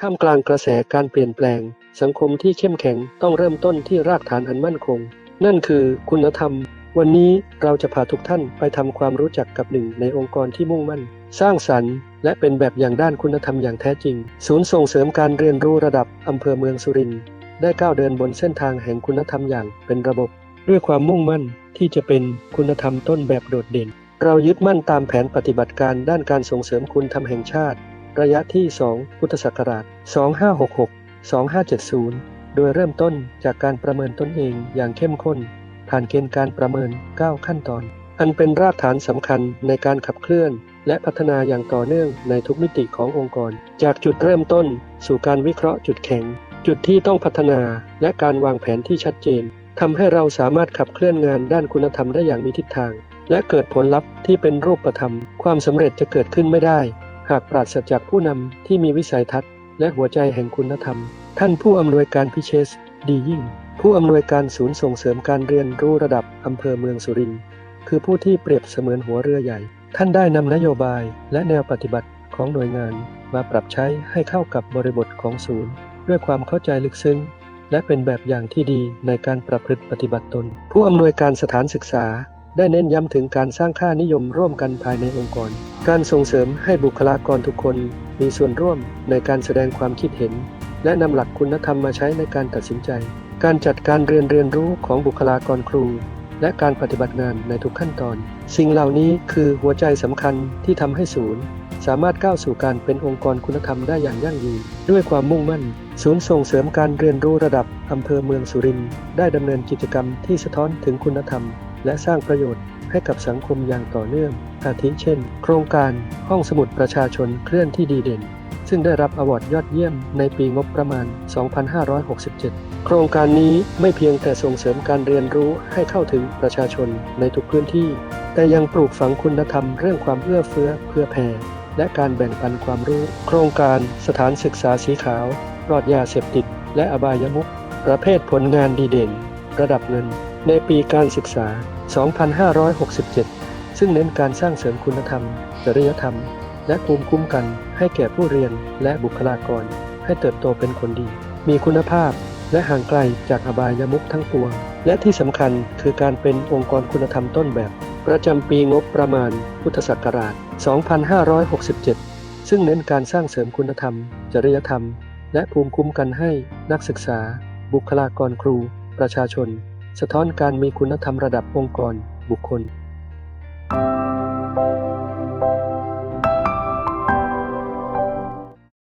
ท่ามกลางกระแสการเปลี่ยนแปลง สังคมที่เข้มแข็งต้องเริ่มต้นที่รากฐานอันมั่นคง นั่นคือคุณธรรม วันนี้เราจะพาทุกท่านไปทำความรู้จักกับหนึ่งในองค์กรที่มุ่งมั่น สร้างสรรค์ และเป็นแบบอย่างด้านคุณธรรมอย่างแท้จริง ศูนย์ส่งเสริมการเรียนรู้ระดับอำเภอเมืองสุรินทร์ได้ก้าวเดินบนเส้นทางแห่งคุณธรรมอย่างเป็นระบบ ด้วยความมุ่งมั่นที่จะเป็นคุณธรรมต้นแบบโดดเด่น เรายึดมั่นตามแผนปฏิบัติการด้านการส่งเสริมคุณธรรมแห่งชาติ ระยะที่ 2 พุทธศักราช 2566 2570 โดยเริ่มต้นจากการประเมินตนเองอย่างเข้มข้น ผ่านเกณฑ์การประเมิน 9 ขั้นตอน อันเป็นรากฐานสำคัญในการขับเคลื่อน และพัฒนาอย่างต่อเนื่องในทุกมิติขององค์กร จากจุดเริ่มต้นสู่การวิเคราะห์จุดแข็ง จุดที่ต้องพัฒนาและการวางแผนที่ชัดเจนทำให้เราสามารถขับเคลื่อนงานด้านคุณธรรมได้อย่างมีทิศทาง และเกิดผลลัพธ์ที่เป็นรูปธรรม ความสำเร็จจะเกิดขึ้นไม่ได้ หากปราศจากผู้นำที่มีวิสัยทัศน์ และหัวใจแห่งคุณธรรม ท่านผู้อำนวยการพิเชษดียิ่ง ผู้อำนวยการศูนย์ส่งเสริมการเรียนรู้ระดับอำเภอเมืองสุรินทร์คือผู้ที่เปรียบเสมือนหัวเรือใหญ่ ท่านได้นำนโยบายและแนวปฏิบัติของหน่วยงาน มาปรับใช้ให้เข้ากับบริบทของศูนย์ ด้วยความเข้าใจลึกซึ้ง และเป็นแบบอย่างที่ดีในการประพฤติปฏิบัติตน ผู้อำนวยการสถานศึกษา ได้เน้นย้ำถึงการสร้างค่านิยมร่วมกันภายในองค์กร การส่งเสริมให้บุคลากรทุกคนมีส่วนร่วมในการแสดงความคิดเห็น และนำหลักคุณธรรมมาใช้ในการตัดสินใจ การจัดการเรียนเรียนรู้ของบุคลากรครู และการปฏิบัติงานในทุกขั้นตอน สิ่งเหล่านี้คือหัวใจสำคัญที่ทำให้ศูนย์สามารถก้าวสู่การเป็นองค์กรคุณธรรมได้อย่างยั่งยืน ด้วยความมุ่งมั่น ศูนย์ส่งเสริมการเรียนรู้ระดับอำเภอเมืองสุรินทร์ได้ดำเนินกิจกรรมที่สะท้อนถึงคุณธรรม และสร้างประโยชน์ให้กับสังคมอย่างต่อเนื่อง อาทิเช่น โครงการห้องสมุดประชาชนเคลื่อนที่ดีเด่น ซึ่งได้รับอวอร์ดยอดเยี่ยมในปีงบประมาณ 2567 โครงการนี้ไม่เพียงแต่ส่งเสริมการเรียนรู้ให้เข้าถึงประชาชนในทุกพื้นที่ แต่ยังปลูกฝังคุณธรรมเรื่องความเอื้อเฟื้อเพื่อแผ่ และการแบ่งปันความรู้ โครงการสถานศึกษาสีขาวปลอดยาเสพติด และอบายมุขประเภทผลงานดีเด่น ระดับเงิน ในปีการศึกษา 2567 ซึ่งเน้นการสร้างเสริมคุณธรรม จริยธรรม และภูมิคุ้มกันให้แก่ผู้เรียนและบุคลากร ให้เติบโตเป็นคนดี มีคุณภาพและห่างไกลจากอบายมุขทั้งปวง และที่สำคัญคือการเป็นองค์กรคุณธรรมต้นแบบ ประจำปีงบประมาณ พุทธศักราช 2567 ซึ่งเน้นการสร้างเสริมคุณธรรม จริยธรรม และภูมิคุ้มกันให้นักศึกษา บุคลากรครู ประชาชน สะท้อนการมีคุณธรรมระดับองค์กรบุคคล